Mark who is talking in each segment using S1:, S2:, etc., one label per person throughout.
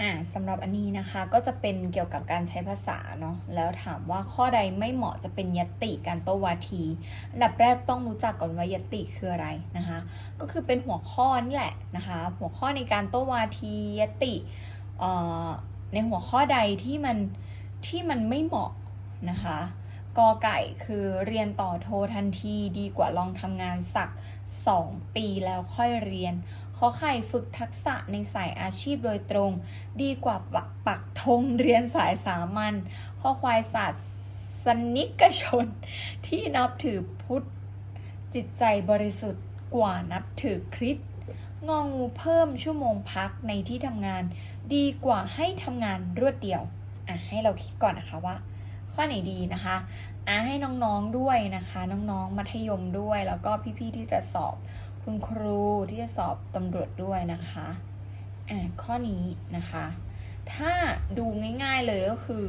S1: อ่าสำหรับอันนี้นะคะก็จะเป็นเกี่ยวกับการใช้ภาษาเนาะแล้วถามว่าข้อใดไม่เหมาะจะเป็นยติการโตวาทีอันดับแรกต้องรู้จักก่อนว่ายติคืออะไรนะคะ ก็คือเป็นหัวข้อนี่แหละนะคะ หัวข้อในการโตวาทียตติเอ่อในหัวข้อใดที่มันที่มันไม่เหมาะนะคะกอไก่คือเรียนต่อโททันทีดีกว่าลองทำงานสัก 2 ปีแล้วค่อยเรียน ขอไข่ฝึกทักษะในสายอาชีพโดยตรง ดีกว่าปักปักธงเรียนสายสามัญข้อควายศาสตร์สนิกชน ที่นับถือพุทธ จิตใจบริสุทธิ์กว่านับถือคริสต์งองูเพิ่มชั่วโมงพักในที่ทำงาน ดีกว่าให้ทำงานรวดเดียวอะให้เราคิดก่อนนะคะว่า ข้อไหนดีนะคะอะให้น้องๆด้วยนะคะ น้องๆมัธยมด้วยแล้วก็พี่ๆที่จะสอบ คุณครูที่จะสอบตำรวจด้วยนะคะอะข้อนี้นะคะ ถ้าดูง่ายๆเลยก็คือ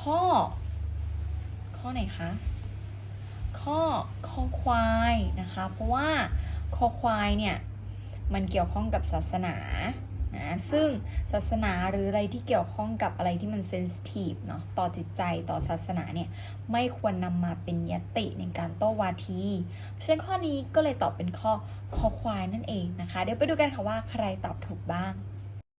S1: ข้อ ข้อไหนคะข้อคอควายนะคะ เพราะว่าคอควายเนี่ย มันเกี่ยวข้องกับศาสนา นะซึ่งศาสนาหรืออะไรที่เกี่ยวข้องกับอะไรที่มันเซนซิทีฟเนาะต่อจิตใจต่อศาสนาเนี่ยไม่ควรนำมาเป็นยติในการโต้วาทีเพราะฉะนั้นข้อนี้ก็เลยตอบเป็นข้อคอควายนั่นเองนะคะ เดี๋ยวไปดูกันค่ะว่าใครตอบถูกบ้าง